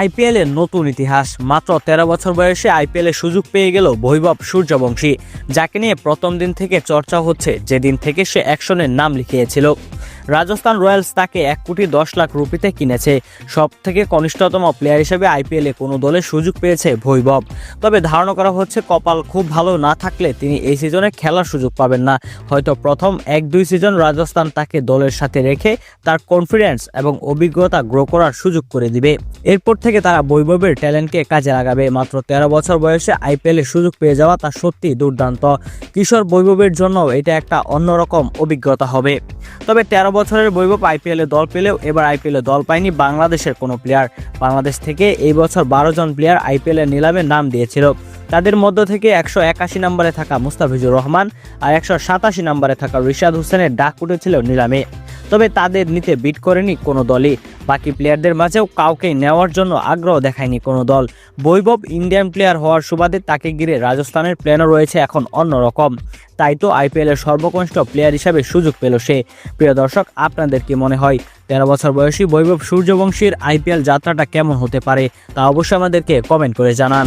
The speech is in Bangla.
আইপিএল এর নতুন ইতিহাস। মাত্র তেরো বছর বয়সে আইপিএল এর সুযোগ পেয়ে গেল বৈভব সূর্যবংশী, যাকে নিয়ে প্রথম দিন থেকে চর্চা হচ্ছে, যেদিন থেকে সে অ্যাকশনের নাম লিখিয়েছিল। রাজস্থান রয়্যালস তাকে এক কোটি দশ লাখ রুপিতে কিনেছে। সব থেকে কনিষ্ঠতম প্লেয়ার হিসেবে আইপিএলে কোনো দলে সুযোগ পেয়েছে ভৈভব তবে ধারণা করা হচ্ছে কপাল খুব ভালো না থাকলে তিনি এই সিজনে খেলার সুযোগ পাবেন না। হয়তো প্রথম এক দুই সিজন রাজস্থান তাকে দলের সাথে রেখে তার কনফিডেন্স এবং অভিজ্ঞতা গ্রো করার সুযোগ করে দিবে। এরপর থেকে তারা বৈভবের ট্যালেন্টকে কাজে লাগাবে। মাত্র তেরো বছর বয়সে আইপিএলে সুযোগ পেয়ে যাওয়া তা সত্যি দুর্দান্ত। কিশোর বৈভবের জন্য এটা একটা অন্যরকম অভিজ্ঞতা হবে। তবে তেরো বছরের বৈভব আইপিএলে দল পেলেও এবার আইপিএলে দল পায়নি বাংলাদেশের কোনো প্লেয়ার বাংলাদেশ থেকে এই বছর বারো জন প্লেয়ার আইপিএলের নিলামে নাম দিয়েছিল। তাদের মধ্য থেকে একশো একাশি নম্বরে থাকা মুস্তাফিজুর রহমান আর একশো সাতাশি নম্বরে থাকা রিশাদ হোসেনের ডাক উঠেছিল নিলামে। তবে তাদের নিতে বিট করেনি কোনো দলই। বাকি প্লেয়ারদের মাঝেও কাউকে নেওয়ার জন্য আগ্রহ দেখায়নি কোনো দল। বৈভব ইন্ডিয়ান প্লেয়ার হওয়ার সুবাদে তাকে ঘিরে রাজস্থানের প্ল্যানও রয়েছে এখন অন্যরকম তাই তো আইপিএলের সর্বকনিষ্ঠ প্লেয়ার হিসাবে সুযোগ পেল সে। প্রিয় দর্শক, আপনাদের কি মনে হয়? তেরো বছর বয়সী বৈভব সূর্যবংশীর আইপিএল যাত্রাটা কেমন হতে পারে? তা অবশ্যই আমাদেরকে কমেন্ট করে জানান।